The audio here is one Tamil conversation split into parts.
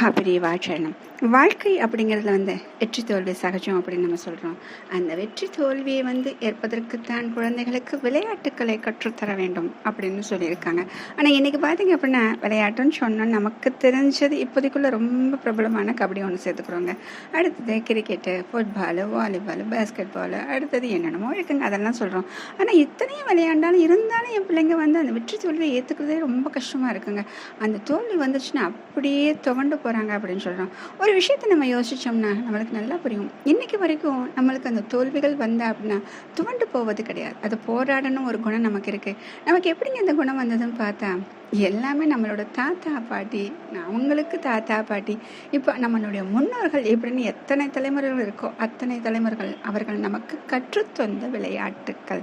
மகாபிரிவா சரணம் வாழ்க்கை அப்படிங்கிறதுல வந்து வெற்றி தோல்வி சகஜம் அப்படின்னு நம்ம சொல்கிறோம் அந்த வெற்றி தோல்வியை வந்து ஏற்பதற்குத்தான் குழந்தைகளுக்கு விளையாட்டுக்களை கற்றுத்தர வேண்டும் அப்படின்னு சொல்லியிருக்காங்க. ஆனால் இன்றைக்கி பார்த்தீங்க அப்படின்னா விளையாட்டுன்னு சொன்னோம் நமக்கு தெரிஞ்சது இப்போதைக்குள்ளே ரொம்ப பிரபலமான கபடி ஒன்று சேர்த்துக்கிறோங்க. அடுத்தது cricket football volleyball basketball அடுத்தது என்னென்னமோ இருக்குங்க. அதெல்லாம் சொல்கிறோம் ஆனால் இத்தனையும் விளையாண்டாலும் இருந்தாலும் என் பிள்ளைங்க வந்து அந்த வெற்றி தோல்வியை ஏற்றுக்கிறதே ரொம்ப கஷ்டமாக இருக்குங்க. அந்த தோல்வி வந்துச்சுன்னா அப்படியே துவண்டு போகிறாங்க அப்படின்னு சொல்கிறோம் ஒரு விஷயத்தை நம்ம யோசித்தோம்னா நம்மளுக்கு நல்லா புரியும். இன்றைக்கு வரைக்கும் நம்மளுக்கு அந்த தோல்விகள் வந்தா அப்படின்னா துவண்டு போவது கிடையாது. அது போராடணும் ஒரு குணம் நமக்கு இருக்குது நமக்கு எப்படிங்க அந்த குணம் வந்ததுன்னு பார்த்தா எல்லாமே நம்மளோட தாத்தா பாட்டி அவங்களுக்கு தாத்தா பாட்டி. இப்போ நம்மளுடைய முன்னோர்கள் எப்படின்னு எத்தனை தலைமுறைகள் இருக்கோ அத்தனை தலைமுறைகள் அவர்கள் நமக்கு கற்றுத்தந்த விளையாட்டுக்கள்.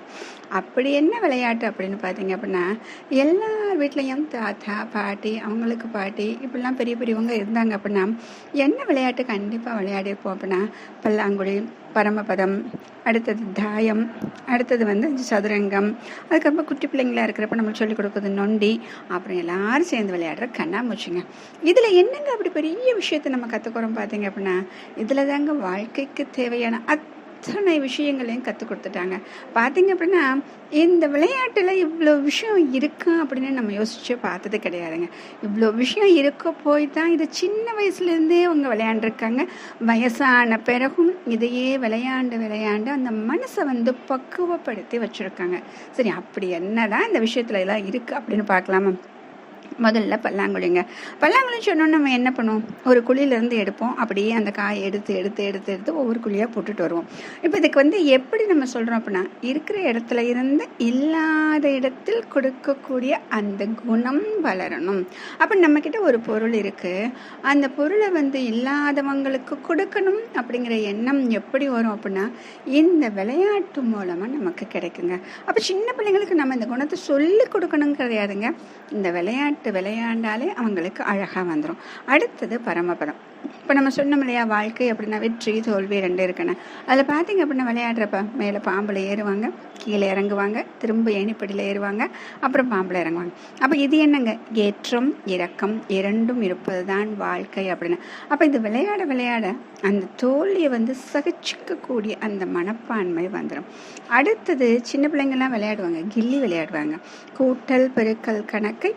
அப்படி என்ன விளையாட்டு அப்படின்னு பார்த்தீங்க அப்படின்னா எல்லார் வீட்லேயும் தாத்தா பாட்டி அவங்களுக்கு பாட்டி இப்படிலாம் பெரிய பெரியவங்க இருந்தாங்க அப்படின்னா என்ன விளையாட்டு கண்டிப்பாக விளையாடிருப்போம் அப்படின்னா பல்லாங்குழி பரமபதம் அடுத்தது தாயம் அடுத்தது வந்து சதுரங்கம். அதுக்கப்புறம் குட்டி பிள்ளைங்களா இருக்கிறப்ப நம்ம சொல்லிக் கொடுக்குறது நொண்டி அப்புறம் எல்லாரும் சேர்ந்து விளையாடுற கண்ணாமூச்சிங்க. இதில் என்னங்க அப்படி பெரிய விஷயத்தை நம்ம கற்றுக்குறோம் பார்த்தீங்க அப்படின்னா இதில் தாங்க வாழ்க்கைக்கு தேவையான அத் அத்தனை விஷயங்களையும் கற்றுக் கொடுத்துட்டாங்க. பார்த்தீங்க அப்படின்னா இந்த விளையாட்டில் இவ்வளோ விஷயம் இருக்கா அப்படின்னு நம்ம யோசிச்சு பார்த்தது கிடையாதுங்க. இவ்வளோ விஷயம் இருக்க போய் தான் இது சின்ன வயசுலேருந்தே அவங்க விளையாண்டுருக்காங்க. வயசான பிறகும் இதையே விளையாண்டு விளையாண்டு அந்த மனசை வந்து பக்குவப்படுத்தி வச்சுருக்காங்க. சரி அப்படி என்ன தான் இந்த விஷயத்துல எல்லாம் இருக்குது அப்படின்னு பார்க்கலாமா? முதல்ல பல்லாங்குழிங்க. பல்லாங்குழி சொன்னோம் நம்ம என்ன பண்ணுவோம்? ஒரு குழியிலேருந்து எடுப்போம். அப்படியே அந்த காயை எடுத்து எடுத்து எடுத்து எடுத்து ஒவ்வொரு குழியாக போட்டுட்டு வருவோம். இப்போ இதுக்கு வந்து எப்படி நம்ம சொல்கிறோம் அப்படின்னா இருக்கிற இடத்துல இருந்து இல்லாத இடத்தில் கொடுக்கக்கூடிய அந்த குணம் வளரணும். அப்போ நம்மக்கிட்ட ஒரு பொருள் இருக்குது அந்த பொருளை வந்து இல்லாதவங்களுக்கு கொடுக்கணும் அப்படிங்கிற எண்ணம் எப்படி வரும் அப்படின்னா இந்த விளையாட்டு மூலமாக நமக்கு கிடைக்குங்க. அப்போ சின்ன பிள்ளைங்களுக்கு நம்ம இந்த குணத்தை சொல்லி கொடுக்கணும் கிடையாதுங்க இந்த விளையாட்டு விளையாண்டாலே அவங்களுக்கு அழகாக வந்துடும் அடுத்தது பரமபதம். இப்போ நம்ம சொன்னோம் இல்லையா வாழ்க்கை அப்படின்னா வெற்றி தோல்வி ரெண்டு இருக்குன்னு. அதில் பார்த்தீங்க அப்படின்னா விளையாடுறப்ப மேலே பாம்பில் ஏறுவாங்க கீழே இறங்குவாங்க திரும்ப ஏணிப்படியில் ஏறுவாங்க அப்புறம் பாம்பில் இறங்குவாங்க. அப்போ இது என்னங்க? ஏற்றம் இறக்கம் இரண்டும் இருப்பது தான் வாழ்க்கை அப்படின்னு. அப்போ இது விளையாட விளையாட அந்த தோல்வியை வந்து சகிச்சிக்கக்கூடிய அந்த மனப்பான்மை வந்துடும் அடுத்தது சின்ன பிள்ளைங்கள்லாம் விளையாடுவாங்க கில்லி விளையாடுவாங்க. கூட்டல் பெருக்கல் கணக்கை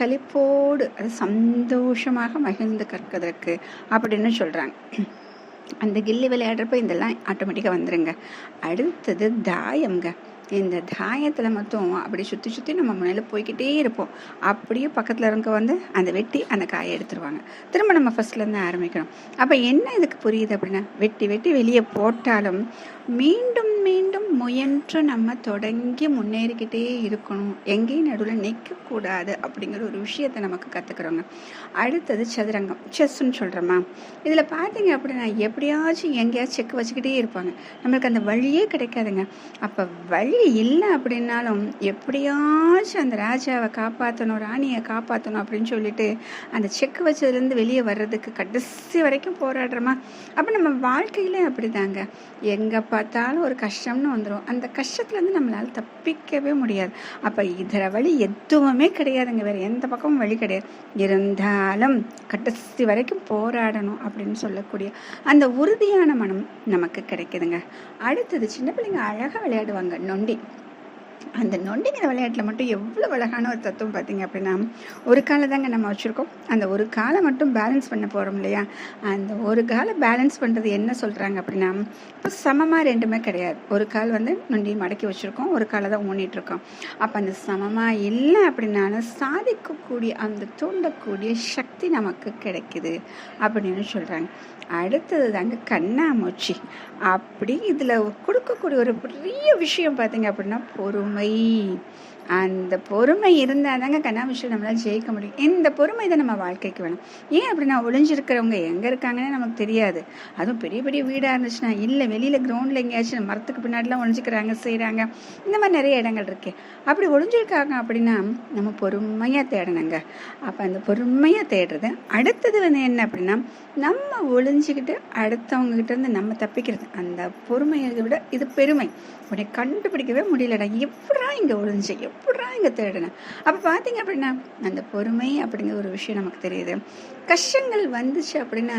களிப்போடு அது சந்தோஷமாக மகிழ்ந்து கற்கதற்கு அப்படின்னு சொல்கிறாங்க அந்த கில்லி விளையாடுறப்ப இதெல்லாம் ஆட்டோமேட்டிக்காக வந்துடுங்க அடுத்தது தாயம்ங்க. இந்த தாயத்தில் மட்டும் அப்படி சுற்றி சுற்றி நம்ம முன்னில் போய்கிட்டே இருப்போம். அப்படியே பக்கத்தில் இருக்க வந்து அந்த வெட்டி அந்த காயை எடுத்துருவாங்க. திரும்ப நம்ம ஃபஸ்ட்லேருந்து ஆரம்பிக்கணும். அப்போ என்ன இதுக்கு புரியுது அப்படின்னா வெட்டி வெட்டி வெளியே போட்டாலும் மீண்டும் மீண்டும் முயன்று நம்ம தொடங்கி முன்னேறிக்கிட்டே இருக்கணும். எங்கேயும் நடுவில் நிற்கக்கூடாது அப்படிங்கிற ஒரு விஷயத்தை நமக்கு கற்றுக்குறோங்க அடுத்தது சதுரங்கம். செஸ்ன்னு சொல்கிறோமா இதில் பார்த்தீங்க அப்படின்னா எப்படியாச்சும் எங்கேயாச்சும் செக் வச்சுக்கிட்டே இருப்பாங்க. நம்மளுக்கு அந்த வழியே கிடைக்காதுங்க. அப்போ வழி இல்லை அப்படின்னாலும் எப்படியாச்சும் அந்த ராஜாவை காப்பாற்றணும் ராணியை காப்பாற்றணும் அப்படின்னு சொல்லிட்டு அந்த செக் வச்சதுலேருந்து வெளியே வர்றதுக்கு கடைசி வரைக்கும் போராடுறோமா? அப்போ நம்ம வாழ்க்கையிலே அப்படிதாங்க. எங்கப்பா பார்த்தாலும் ஒரு கஷ்டம்னு வந்துடும் அந்த கஷ்டத்துலேருந்து நம்மளால் தப்பிக்கவே முடியாது. அப்போ இதர வழி எதுவுமே கிடையாதுங்க. வேறு எந்த பக்கமும் வழி கிடையாது. இருந்தாலும் கடைசி வரைக்கும் போராடணும் அப்படின்னு சொல்லக்கூடிய அந்த உறுதியான மனம் நமக்கு கிடைக்குதுங்க. அடுத்தது சின்ன பிள்ளைங்க அழகாக விளையாடுவாங்க. நொண்டி. அந்த நொண்டிங்கிற விளையாட்டில் மட்டும் எவ்வளோ அழகான ஒரு தத்துவம் பார்த்தீங்க அப்படின்னா ஒரு காலை தாங்க நம்ம வச்சுருக்கோம். அந்த ஒரு காலை மட்டும் பேலன்ஸ் பண்ண போகிறோம் இல்லையா? அந்த ஒரு காலை பேலன்ஸ் பண்ணுறது என்ன சொல்கிறாங்க அப்படின்னா இப்போ சமமாக ரெண்டுமே கிடையாது. ஒரு கால் வந்து நொண்டி மடக்கி வச்சுருக்கோம் ஒரு காலை தான் ஊனிகிட்ருக்கோம் அப்போ அந்த சமமாக இல்லை அப்படின்னாலும் சாதிக்கக்கூடிய அந்த தூண்டக்கூடிய சக்தி நமக்கு கிடைக்குது அப்படின்னு சொல்கிறாங்க அடுத்தது தாங்க கண்ணாமூச்சி. அப்படி இதில் கொடுக்கக்கூடிய ஒரு பெரிய விஷயம் பார்த்தீங்க அப்படின்னா பொறுமை. aí அந்த பொறுமை இருந்தால் தாங்க கண்ணாமூச்சியில் நம்மளால் ஜெயிக்க முடியும். இந்த பொறுமை தான் நம்ம வாழ்க்கைக்கு வேணும். ஏன் அப்படின்னா ஒளிஞ்சிருக்கிறவங்க எங்கே இருக்காங்கன்னு நமக்கு தெரியாது. அதுவும் பெரிய பெரிய வீடாக இருந்துச்சுன்னா இல்லை வெளியில் கிரவுண்டில் எங்கேயாச்சும் மரத்துக்கு பின்னாடிலாம் ஒழிஞ்சிக்கிறாங்க செய்கிறாங்க இந்த மாதிரி நிறைய இடங்கள் இருக்கு. அப்படி ஒளிஞ்சிருக்காங்க அப்படின்னா நம்ம பொறுமையாக தேடணுங்க. அப்போ அந்த பொறுமையாக தேடுறது அடுத்தது வந்து என்ன அப்படின்னா நம்ம ஒளிஞ்சிக்கிட்டு அடுத்தவங்க இருந்து நம்ம தப்பிக்கிறது. அந்த பொறுமையை விட இது பெருமை. உன்னை கண்டுபிடிக்கவே முடியலடா. எப்படா இங்கே ஒளிஞ்சு? எப்படா இங்கே தேடினேன் அப்போ பார்த்தீங்க அப்படின்னா அந்த பொறுமை அப்படிங்கிற ஒரு விஷயம் நமக்கு தெரியுது. கஷ்டங்கள் வந்துச்சு அப்படின்னா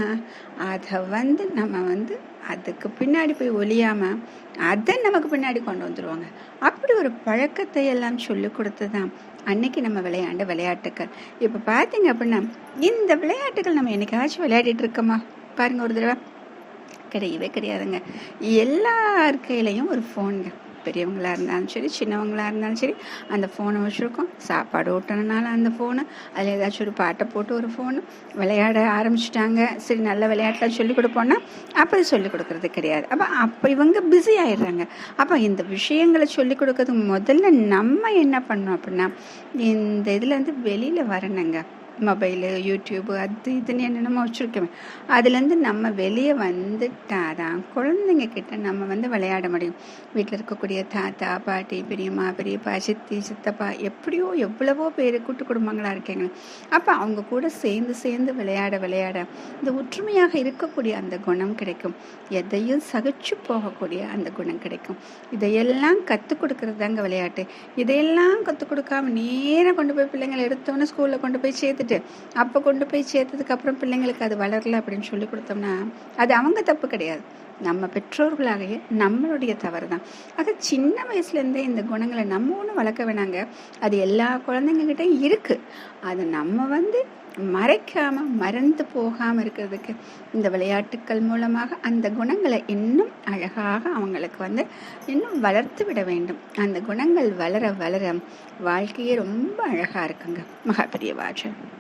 அதை வந்து நம்ம வந்து அதுக்கு பின்னாடி போய் ஒழியாமல் அதை நமக்கு பின்னாடி கொண்டு வந்துடுவாங்க அப்படி ஒரு பழக்கத்தை எல்லாம் சொல்லி கொடுத்து தான் அன்னைக்கு நம்ம விளையாண்ட விளையாட்டுக்கள். இப்போ பார்த்தீங்க அப்படின்னா இந்த விளையாட்டுகள் நம்ம என்னைக்காச்சும் விளையாடிட்டு இருக்கோமா? பாருங்க ஒரு தடவை. கிடையவே கிடையாதுங்க. எல்லார் கையிலையும் ஒரு ஃபோனுங்க பெரியவங்களாக இருந்தாலும் சரி சின்னவங்களாக இருந்தாலும் சரி அந்த ஃபோனை வச்சுருக்கோம். சாப்பாடு ஓட்டணுனால அந்த ஃபோனு அதில் ஏதாச்சும் ஒரு பாட்டை போட்டு ஒரு ஃபோனு விளையாட ஆரம்பிச்சிட்டாங்க. சரி நல்ல விளையாட்டெலாம் சொல்லிக் கொடுப்போன்னா அப்போ சொல்லிக் கொடுக்கறது கிடையாது. அப்போ அப்போ இவங்க பிஸி ஆயிடுறாங்க. அப்போ இந்த விஷயங்களை சொல்லிக் கொடுக்கறதுக்கு முதல்ல நம்ம என்ன பண்ணோம் அப்படின்னா இந்த இதுலேருந்து வெளியில் வரணுங்க. மொபைலு யூடியூப்பு அது இதுன்னு என்னென்னமோ வச்சுருக்கோமே. அதுலேருந்து நம்ம வெளியே வந்துட்டால் தான் குழந்தைங்க கிட்ட நம்ம வந்து விளையாட முடியும். வீட்டில் இருக்கக்கூடிய தாத்தா பாட்டி பெரியம்மா பெரியப்பா சித்தி சித்தப்பா எப்படியோ எவ்வளவோ பேர் கூட்டு குடும்பங்களாக இருக்கீங்க. அப்போ அவங்க கூட சேர்ந்து சேர்ந்து விளையாட விளையாட இந்த ஒற்றுமையாக இருக்கக்கூடிய அந்த குணம் கிடைக்கும். எதையும் சகிச்சு போகக்கூடிய அந்த குணம் கிடைக்கும். இதையெல்லாம் கற்றுக் கொடுக்கறது தாங்க விளையாட்டு. இதையெல்லாம் கற்றுக் கொடுக்காம நேராக கொண்டு போய் பிள்ளைங்களை எடுத்தோன்னே ஸ்கூலில் கொண்டு போய் சேர்த்துட்டு அப்போ கொண்டு போய் சேர்த்ததுக்கு அப்புறம் பிள்ளைங்களுக்கு அது வளரல அப்படின்னு சொல்லி கொடுத்தோம்னா அது அவங்க தப்பு கிடையாது. நம்ம பெற்றோர்களாகவே நம்மளுடைய தவறு தான் ஆக சின்ன வயசுலேருந்தே இந்த குணங்களை நம்ம ஒன்றும் வளர்க்க வேணாங்க. அது எல்லா குழந்தைங்ககிட்டையும் இருக்குது அதை நம்ம வந்து மறைக்காமல் மறந்து போகாமல் இருக்கிறதுக்கு இந்த விளையாட்டுக்கள் மூலமாக அந்த குணங்களை இன்னும் அழகாக அவங்களுக்கு வந்து இன்னும் வளர்த்து விட வேண்டும். அந்த குணங்கள் வளர வளர வாழ்க்கையே ரொம்ப அழகாக இருக்குங்க. மகாபெரிய வாஜன்